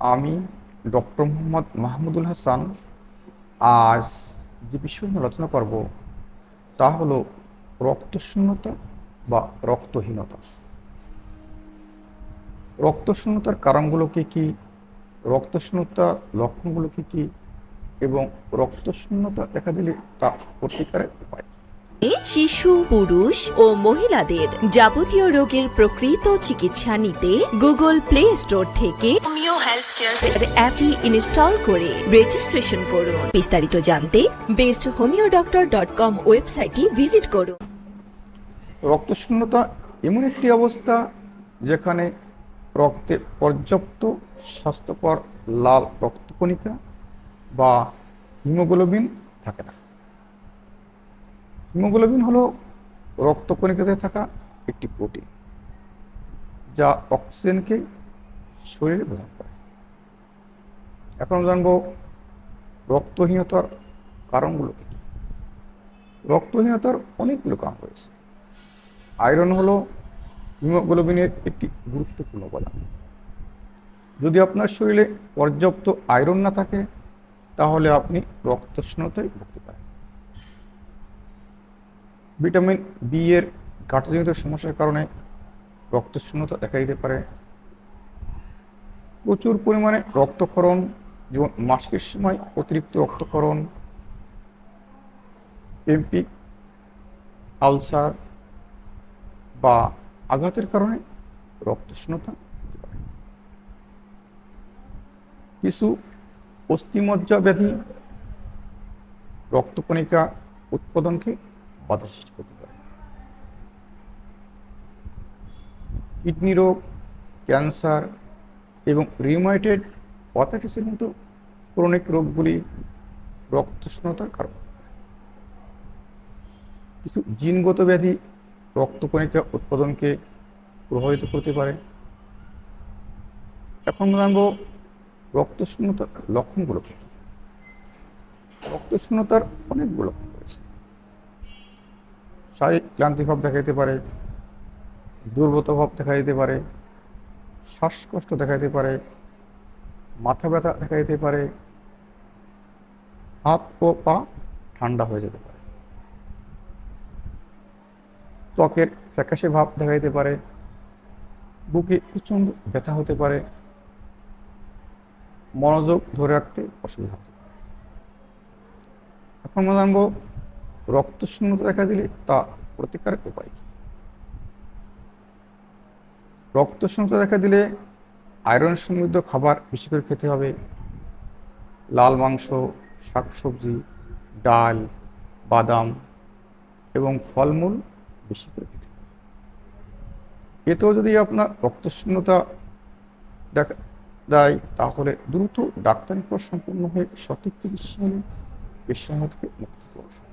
আমি ডক্টর মোহাম্মদ মাহমুদুল হাসান আজ যে বিষয় নিয়ে আলোচনা করব, তা হলো রক্তশূন্যতা বা রক্তহীনতা রক্তশূন্যতার কারণগুলো কী কী রক্তশূন্যতার লক্ষণগুলো কী কী এবং রক্তশূন্যতা দেখা দিলে তা প্রতিকারের উপায়? শিশু পুরুষ ও মহিলাদের যাবতীয় রোগের প্রকৃত চিকিৎসা নিতে গুগল প্লে স্টোর থেকে অ্যাপটি ইনস্টল করে রেজিস্ট্রেশন করুন। বিস্তারিত জানতে best homeo doctor dot com ওয়েবসাইটটি ভিজিট করুন। রক্তশূন্যতা এমন একটি অবস্থা যেখানে রক্তে পর্যাপ্ত স্বাস্থ্যকর লাল রক্তকণিকা বা হিমোগ্লোবিন থাকে না। হিমোগ্লোবিন হলো রক্তকণিকাতে থাকা একটি প্রোটিন যা অক্সিজেনকে শরীরে গ্রহণ করে। এখন জানব রক্তহীনতার কারণগুলো কী? রক্তহীনতার অনেকগুলো কারণ রয়েছে। আয়রন হলো হিমোগ্লোবিনের একটি গুরুত্বপূর্ণ উপাদান। যদি আপনার শরীরে পর্যাপ্ত আয়রন না থাকে, তাহলে আপনি রক্তশূন্যতায় ভুগতে পারেন। ভিটামিন বি এর ঘাটতিজনিত সমস্যার কারণে রক্তশূন্যতা দেখা দিতে পারে। প্রচুর পরিমাণে রক্তক্ষরণ, যেমন মাসিকের সময় অতিরিক্ত রক্তক্ষরণ, এমপি, আলসার বা আঘাতের কারণে রক্তশূন্যতা হতে পারে। কিছু অস্থিমজ্জা ব্যাধি রক্তকণিকা উৎপাদনকে বাধা সৃষ্টি করতে পারে। কিডনি রোগ, ক্যান্সার এবং রিউমাইটেড অথাইটিসের মতো ক্রনিক রোগগুলি রক্তশূন্যতার কারণ। কিছু জিনগত ব্যাধি রক্তকণিকা উৎপাদনকে প্রভাবিত করতে পারে। এখন জানব রক্তশূন্যতার লক্ষণগুলো? রক্তশূন্যতার অনেকগুলো লক্ষণ। শারীরিক ক্লান্তিভাব দেখা দিতে পারে, দুর্বলতা ভাব দেখা দিতে পারে, শ্বাসকষ্ট দেখা দিতে পারে, মাথা ব্যথা দেখা দিতে পারে, হাত ও পা ঠান্ডা হয়ে যেতে পারে। ত্বকের ফ্যাকাশে ভাব দেখা দিতে পারে, বুকে প্রচণ্ড ব্যথা হতে পারে, মনোযোগ ধরে রাখতে অসুবিধা হতে পারে। এখন জানব রক্তশূন্যতা দেখা দিলে তা প্রতিকারের উপায় কি? রক্তশূন্যতা দেখা দিলে আয়রন সমৃদ্ধ খাবার বেশি করে খেতে হবে। লাল মাংস, শাকসবজি, ডাল, বাদাম এবং ফলমূল বেশি করে খেতে হবে। এতেও যদি আপনার রক্তশূন্যতা দেখা দেয়, তাহলে দ্রুত ডাক্তারি পর সম্পূর্ণ হয়ে সঠিক চিকিৎসা নিলে এর মুক্তি পাওয়া।